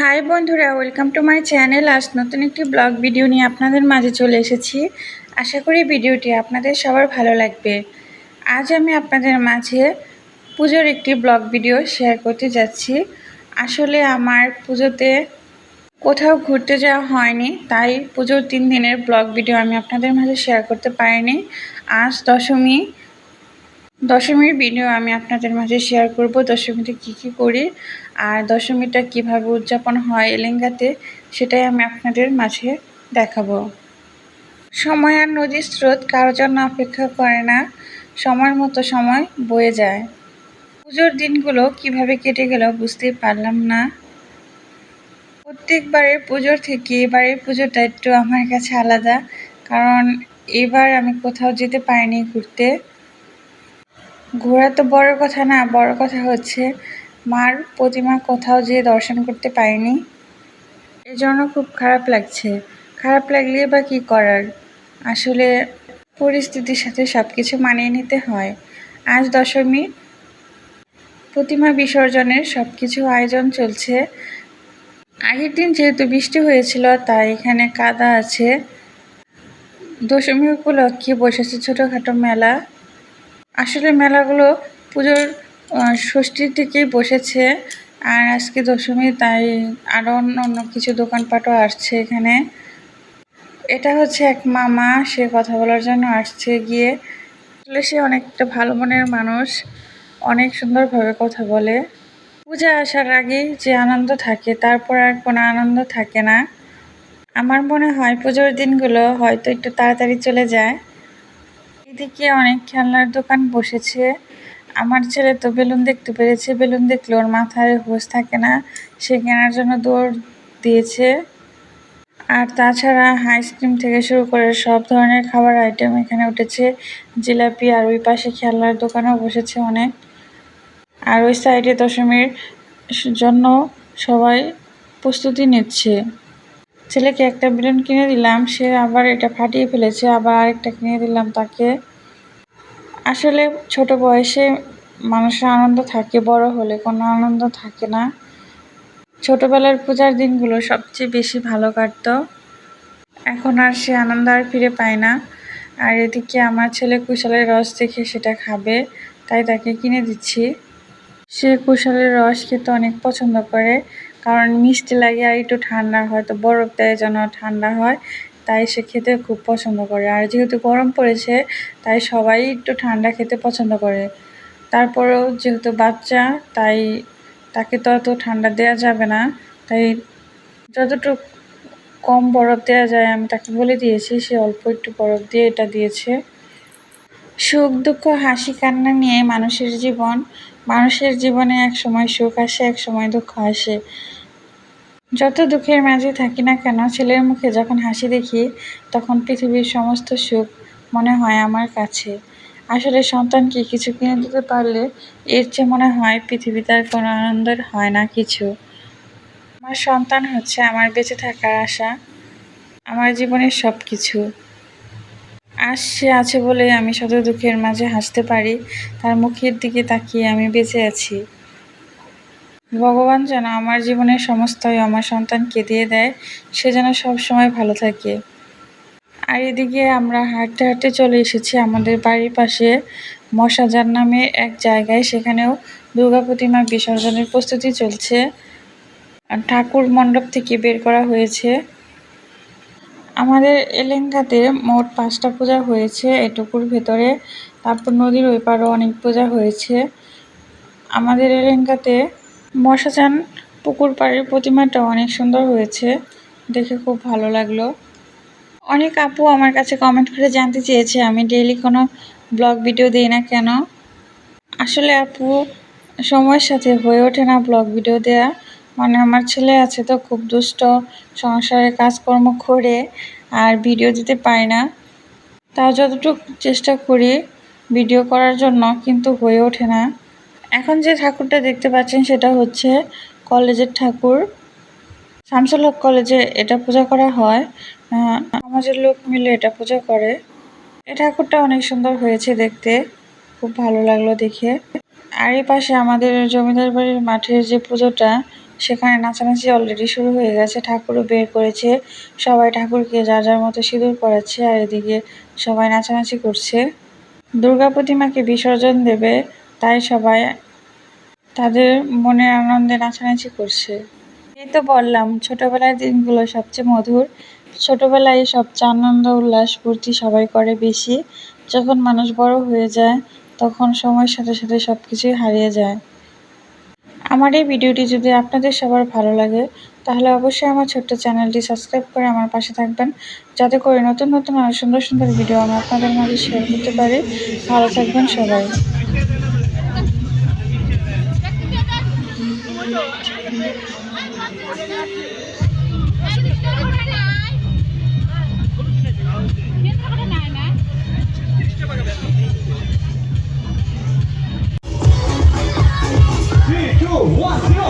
High বন্ধুরা, welcome to my channel. আজ নতুন একটি ব্লগ ভিডিও নিয়ে আপনাদের মাঝে চলে এসেছি। আশা করি ভিডিওটি আপনাদের সবার ভালো লাগবে। আজ আমি আপনাদের মাঝে পুজোর একটি ব্লগ ভিডিও শেয়ার করতে যাচ্ছি। আসলে আমার পুজোতে কোথাও ঘুরতে যাওয়া হয়নি, তাই পুজোর তিন দিনের ব্লগ ভিডিও আমি আপনাদের মাঝে শেয়ার করতে পারিনি। আজ দশমী দশমীর ভিডিও আমি আপনাদের মাঝে শেয়ার করব। দশমীতে কি কি করি আর দশমীটা কীভাবে উদযাপন হয় এলেঙ্গাতে সেটাই আমি আপনাদের মাঝে দেখাবো। সময় আর নদীর স্রোত কারোর জন্য অপেক্ষা করে না। সময়ের মতো সময় বয়ে যায়। পুজোর দিনগুলো কীভাবে কেটে গেল বুঝতেই পারলাম না। প্রত্যেকবারের পুজোর থেকে এবারের পুজোটা একটু আমার কাছে আলাদা। কারণ এবার আমি কোথাও যেতে পারিনি ঘুরতে। ঘোরা তো বড় কথা না, বড় কথা হচ্ছে মার প্রতিমা কোথাও যেয়ে দর্শন করতে পারিনি। এজন্য খুব খারাপ লাগছে। খারাপ লাগলে বা কী করার? আসলে পরিস্থিতির সাথে সব কিছু মানিয়ে নিতে হয়। আজ দশমী, প্রতিমা বিসর্জনের সব কিছু আয়োজন চলছে। আগের দিন যেহেতু বৃষ্টি হয়েছিল, তাই এখানে কাদা আছে। দশমী উপলক্ষে বসেছে ছোটোখাটো মেলা। আসলে মেলাগুলো পুজোর ষষ্ঠীর থেকেই বসেছে। আর আজকে দশমী, তাই আরও অন্য অন্য কিছু দোকানপাটও আসছে এখানে। এটা হচ্ছে এক মামা, সে কথা বলার জন্য আসছে গিয়ে। আসলে সে অনেকটা ভালো মনের মানুষ, অনেক সুন্দরভাবে কথা বলে। পূজা আসার আগেই যে আনন্দ থাকে, তারপর আর কোনো আনন্দ থাকে না। আমার মনে হয় পুজোর দিনগুলো হয়তো একটু তাড়াতাড়ি চলে যায়। এদিকে অনেক খেলনার দোকান বসেছে। আমার ছেলে তো বেলুন দেখতে পেরেছে। বেলুন দেখলে ওর মাথায় হোশ থাকে না। সে কেনার জন্য দৌড় দিয়েছে। আর তাছাড়া আইসক্রিম থেকে শুরু করে সব ধরনের খাবার আইটেম এখানে উঠেছে। জিলাপি আর ওই পাশে খেলনার দোকানেও বসেছে অনেক। আর ওই সাইডে দশমীর জন্য সবাই প্রস্তুতি নিচ্ছে। ছেলেকে একটা বেলুন কিনে দিলাম, সে আবার এটা ফাটিয়ে ফেলেছে, আবার আরেকটা কিনে দিলাম তাকে। আসলে ছোট বয়সে মানুষের আনন্দ থাকে, বড় হলে কোনো আনন্দ থাকে না। ছোটবেলার পূজার দিনগুলো সবচেয়ে বেশি ভালো কাটত। এখন আর সে আনন্দ আর ফিরে পায় না। আর এদিকে আমার ছেলে কুশালের রস দেখে সেটা খাবে, তাই তাকে কিনে দিচ্ছি। সে কুশালের রস খেতে অনেক পছন্দ করে। কারণ মিষ্টি লাগে আর একটু ঠান্ডা হয়, তো বরফ দেয় যেন ঠান্ডা হয়, তাই সে খেতে খুব পছন্দ করে। আর যেহেতু গরম পড়েছে, তাই সবাই একটু ঠান্ডা খেতে পছন্দ করে। তারপরেও যেহেতু বাচ্চা, তাই তাকে তো অত ঠান্ডা দেওয়া যাবে না, তাই যতটুকু কম বরফ দেওয়া যায়, আমি তাকে বলে দিয়েছি, সে অল্প একটু বরফ দিয়ে এটা দিয়েছে। সুখ, দুঃখ, হাসি, কান্না নিয়ে মানুষের জীবন। মানুষের জীবনে এক সময় সুখ আসে, এক সময় দুঃখ আসে। যত দুঃখের মাঝে থাকি না কেন, ছেলের মুখে যখন হাসি দেখি, তখন পৃথিবীর সমস্ত সুখ মনে হয় আমার কাছে। আসলে সন্তানকে কিছু কিনে দিতে পারলে এর চেয়ে মনে হয় পৃথিবীতে আর কোনো আনন্দের হয় না কিছু। আমার সন্তান হচ্ছে আমার বেঁচে থাকার আশা, আমার জীবনের সব কিছু আজ সে আছে বলে আমি শত দুঃখের মাঝে হাসতে পারি। তার মুখের দিকে তাকিয়ে আমি বেঁচে আছি। ভগবান যেন আমার জীবনের সমস্তই আমার সন্তানকে দিয়ে দেয়, সে যেন সব সময় ভালো থাকে। আর এদিকে আমরা হাঁটতে হাঁটতে চলে এসেছি আমাদের বাড়ির পাশে। মশাজার নামে এক জায়গায়, সেখানেও দুর্গা প্রতিমা বিসর্জনের প্রস্তুতি চলছে। ঠাকুর মণ্ডপ থেকে বের করা হয়েছে। আমাদের এলেঙ্গাতে মোট পাঁচটা পূজা হয়েছে, এটুকুর ভেতরে। তারপর নদীর ওই পারও অনেক পূজা হয়েছে। আমাদের এলেঙ্গাতে মশাচান পুকুর পাড়ের প্রতিমাটা অনেক সুন্দর হয়েছে। দেখে খুব ভালো লাগল। অনেক আপু আমার কাছে কমেন্ট করে জানতে চেয়েছে, আমি ডেইলি কোনো ব্লগ ভিডিও দিই না কেন? আসলে আপু সময়ের সাথে হয়ে ওঠে না ব্লগ ভিডিও দেয়া। মানে আমার ছেলে আছে তো, খুব দুষ্ট, সংসারে কাজকর্ম করে আর ভিডিও দিতে পারি না। তাও যতটুকু চেষ্টা করি ভিডিও করার জন্য, কিন্তু হয়ে ওঠে না। এখন যে ঠাকুরটা দেখতে পাচ্ছেন, সেটা হচ্ছে কলেজের ঠাকুর। শামসুল হক কলেজে এটা পূজা করা হয়। সমাজের লোক মিলে এটা পূজা করে। এই ঠাকুরটা অনেক সুন্দর হয়েছে দেখতে। খুব ভালো লাগল দেখে। আর এই পাশে আমাদের জমিদার বাড়ির মাঠের যে পুজোটা সেখানে নাচানাচি অলরেডি শুরু হয়ে গেছে, ঠাকুরও বের করেছে। সবাই ঠাকুরকে যার যার মতো সিঁদুর পরাচ্ছে আর এদিকে সবাই নাচানাচি করছে। দুর্গা প্রতিমাকে বিসর্জন দেবে, তাই সবাই তাদের মনের আনন্দে নাচানাচি করছে। এই তো বললাম, ছোটবেলার দিনগুলো সবচেয়ে মধুর। ছোটবেলায় সবচেয়ে আনন্দ, উল্লাস, ফুর্তি সবাই করে বেশি। যখন মানুষ বড় হয়ে যায়, তখন সময়ের সাথে সাথে সব কিছুই হারিয়ে যায়। আমার এই ভিডিওটি যদি আপনাদের সবার ভালো লাগে, তাহলে অবশ্যই আমার ছোট্ট চ্যানেলটি সাবস্ক্রাইব করে আমার পাশে থাকবেন, যাতে করে নতুন নতুন আর সুন্দর সুন্দর ভিডিও আমি আপনাদের মাঝে শেয়ার করতে পারি। ভালো থাকবেন সবাই। 와, 세요!